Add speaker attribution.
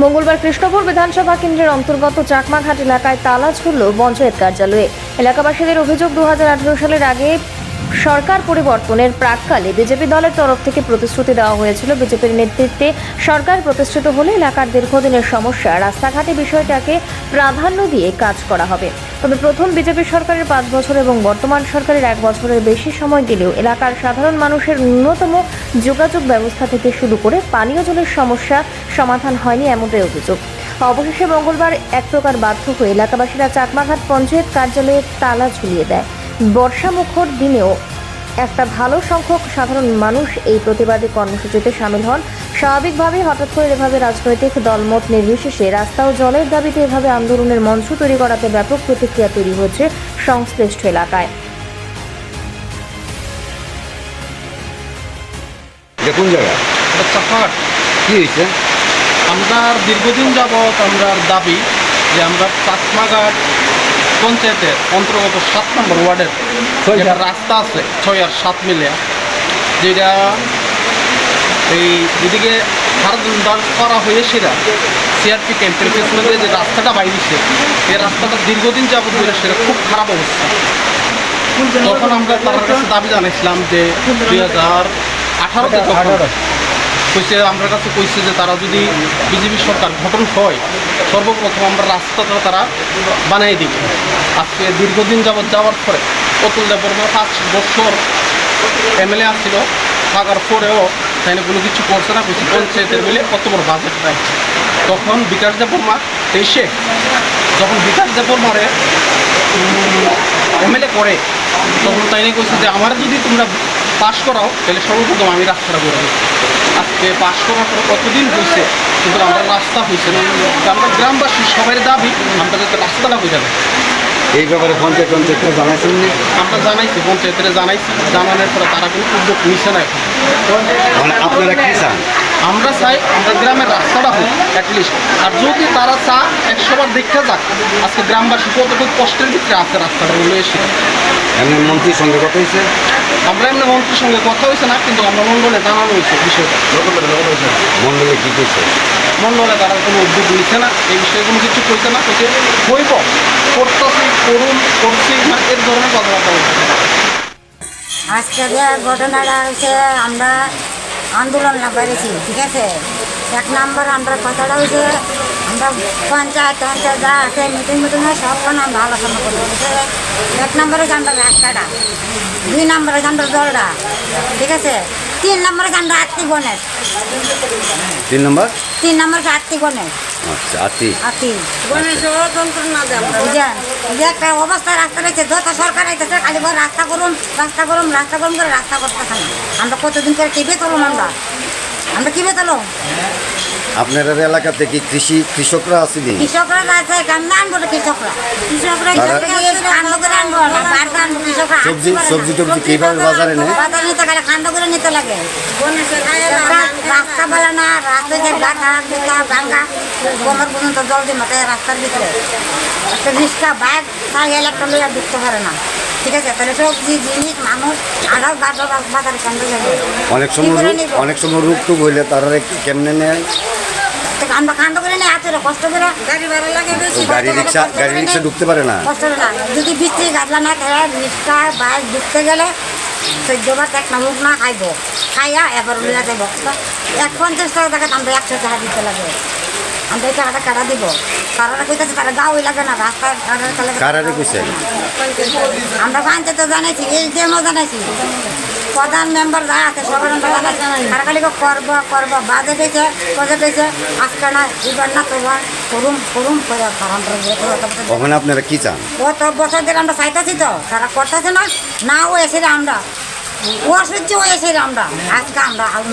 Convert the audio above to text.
Speaker 1: মঙ্গলবার কৃষ্ণপুর বিধানসভা কেন্দ্রের অন্তর্গত চাকমাঘাট এলাকায় তালা ঝুলল পঞ্চায়েত কার্যালয়ে। এলাকাবাসীদের অভিযোগ দু হাজার আঠারো সালের আগে সরকার পরিবর্তনের প্রাককালে বিজেপি দলের তরফ থেকে প্রতিশ্রুতি দেওয়া হয়েছিল। বিজেপির নেতৃত্বে সরকার প্রতিষ্ঠিত হলে এলাকার দীর্ঘদিনের সমস্যা, রাস্তাঘাটে বিষয়টাকে প্রাধান্য দিয়ে কাজ করা হবে। তবে প্রথম বিজেপি সরকারের পাঁচ বছর এবং বর্তমান সরকারের এক বছরের বেশি সময় গেলেও এলাকার সাধারণ মানুষের ন্যূনতম যোগাযোগ ব্যবস্থা থেকে শুরু করে পানীয় জলের সমস্যা সমাধান হয়নি এমনটাই অভিযোগ। অবশেষে মঙ্গলবার এক প্রকার বাধ্য হয়ে এলাকাবাসীরা চাকমাঘাট পঞ্চায়েত কার্যালয়ে তালা ঝুলিয়ে দেয়। বর্ষা মুখর দিনেও একটা ভালো সংখ্যক সাধারণ মানুষ এই প্রতিবাদী কর্মসূচিতে সামিল হন। স্বাভাবিকভাবেই হঠাৎ করে এভাবে রাজনৈতিক দলমত নির্বিশেষে রাস্তা ও জলের দাবিতে এভাবে আন্দোলনের মঞ্চ তৈরি করাতে ব্যাপক প্রতিক্রিয়া তৈরি হচ্ছে সংশ্লিষ্ট এলাকায়।
Speaker 2: কোন জায়গা কি হয়েছে?
Speaker 3: আমরা দীর্ঘদিন যাবৎ আমরা দাবি যে আমরা চাকমাঘাট পঞ্চায়েতের অন্তর্গত সাত নম্বর ওয়ার্ডের যেটা রাস্তা আছে ছয় আর সাত মিলে যেটা এই এদিকে করা হয়ে সেটা সিআরপি ক্যাম্পের পেছনে যে রাস্তাটা বাইরেছে এই রাস্তাটা দীর্ঘদিন যাবৎ ধরে সেটা খুব খারাপ অবস্থা। তখন আমরা তার কাছে দাবি জানাইছিলাম যে দুই হাজার আঠারোতে কইছে আমার কাছে কইছে যে তারা যদি বিজেপি সরকার গঠন হয়, সর্বপ্রথম আমরা রাস্তাটা তারা বানিয়ে দিবে। আজকে দীর্ঘদিন যাবৎ যাওয়ার পরে অতুল দেববর্মা পাঁচ বছর এমএলএ আসছিল থাকার পরেও তাই কোনো কিছু করছে না, কিছু পঞ্চায়েতের মিলে কত বড় বাজেট দেয় তখন বিকাশ দেববর্মা এসে যখন বিকাশ দেববর্মারে এমএলএ করে, তখন তাই নিয়ে কইছে যে, আমার যদি তোমরা পাশ করাও, তাহলে সর্বপ্রথম আমি রাস্তাটা করে আজকে পাশ করার পরে কতদিন হয়েছে কিন্তু আমরা রাস্তা হয়েছে না। আমরা গ্রামবাসী সবাই দাবি আমরা যাতে রাস্তাটা হয়ে যাবে
Speaker 2: এই ব্যাপারে পঞ্চায়েত পঞ্চায়েতটা জানাইছেন?
Speaker 3: আমরা জানাইছি পঞ্চায়েতের জানাইছি। জানানোর পরে তারা কোনো উদ্যোগ নিচ্ছে না এখন।
Speaker 2: মানে আপনারা কি চান?
Speaker 3: আমরা চাই আমরা গ্রামের রাস্তাটা হোক অ্যাটলিস্ট আর যদি তারা চা একশোবার দেখতে যাক আজকে গ্রামবাসী কতটুকু কষ্টের ভিতরে আছে রাস্তাটা বলে এসে।
Speaker 2: এমনি মন্ত্রীর সঙ্গে কথা হয়েছে?
Speaker 3: আমরা এমনি মন্ত্রীর সঙ্গে কথা হয়েছে না কিন্তু আমরা মন্ডলে জানানো হয়েছে বিষয়টা।
Speaker 2: মন্ডলে কি করছে
Speaker 3: মন্ডলে তারা কোনো উদ্যোগ নিচ্ছে না এই বিষয়ে কোনো কিছু কইছে না কইছে হইব করতেছি করুন করছি মানে এর ধরনের কথাবার্তা বলছে
Speaker 4: আজকে যে ঘটনাটা হচ্ছে আমরা আন্দোলন না করেছি ঠিক আছে? এক নম্বর আমরা কথাটা হয়েছে আমরা পঞ্চায়েত পঞ্চায়েত যা আছে মিটিং মিটিংয়ে সবখানে আমরা আলোচনা করি ঠিক আছে? এক নম্বরে হচ্ছে আমরা রাস্তাটা দুই নম্বরে হচ্ছে আমরা জলটা ঠিক আছে? তিন নম্বরে হচ্ছে আমরা আত্মি গণেশ
Speaker 2: তিন নম্বর?
Speaker 4: তিন নম্বর আত্মি গণেশ
Speaker 2: আচ্ছা আতি
Speaker 4: আতি গণেশের যন্ত্রণা দেয় বুঝলেন যে একটা অবস্থা রাস্তা রয়েছে যত সরকার আইতেছে খালি রাস্তা করুন রাস্তা করুন রাস্তা করুন করে রাস্তা করতেছে না। আমরা কতদিন করে কীভাবে তুলুন আমরা? আমরা কীভাবে তুলো
Speaker 2: আপনার এলাকাতে কি কৃষি কৃষকরা আসেনি
Speaker 4: কৃষকরা আছে কৃষকরা। কৃষকরা
Speaker 2: তারা-
Speaker 4: কান্ড করে আনব না বাড়িতে আনব কৃষকরা
Speaker 2: সবজি সবজি টবজি কীভাবে বাজারে নেয়?
Speaker 4: বাজার নিতে গেলে কান্ড করে নিতে লাগে। রাস্তা- বলে না রাস্তা যে গুটা ভাঙ্গা কোমর পর্যন্ত জল দিন মাথায় রাস্তার ভিতরে। একটা রিক্সা বাইক সাইকেল একটা ঢুকতে পারে না। ঠিক আছে? তাহলে সবজি জিনিস মানুষ আধার বাজার বাজারে কেন্দ্র যাবে।
Speaker 2: অনেক সময়? অনেক সময় রোগ টুক হইলে তারা কেমনে নেয়?
Speaker 4: তো আমরা কান্ড করে নিয়ে আছে কষ্ট করে গাড়ি ভাড়া লাগে বেশি
Speaker 2: গাড়ি রিক্সা গাড়ি রিক্সা ঢুকতে পারে না।
Speaker 4: কষ্ট না যদি বৃষ্টি গাছলা না খায় রিক্সা বাইক ঢুকতে গেলে এক না খাইব। খাইয়া এবার লইয়া যাইব এক পঞ্চাশ টাকা টাকা আমরা একশো টাকা দিতে লাগে। আমরা এই টাকাটা কাটা দিব? কারারা কইতেছে তারা লাগে না রাস্তা
Speaker 2: কারারে কইছে?
Speaker 4: আমরা পাঞ্চায়েত জানাইছি এই জানাইছি। প্রধান মেম্বার যা আছে সবার খালি করব করব বাজে পেয়েছে বাজে পেয়েছে আজকে না এবার না তোমার করুম করুম করে
Speaker 2: ওখানে আপনারা কি চান?
Speaker 4: কত বছর ধরে আমরা চাইতেছি তো তারা করতেছে না না ও এসে আমরা। ও আসছে ও এসে আমরা আজকে আমরা আগুন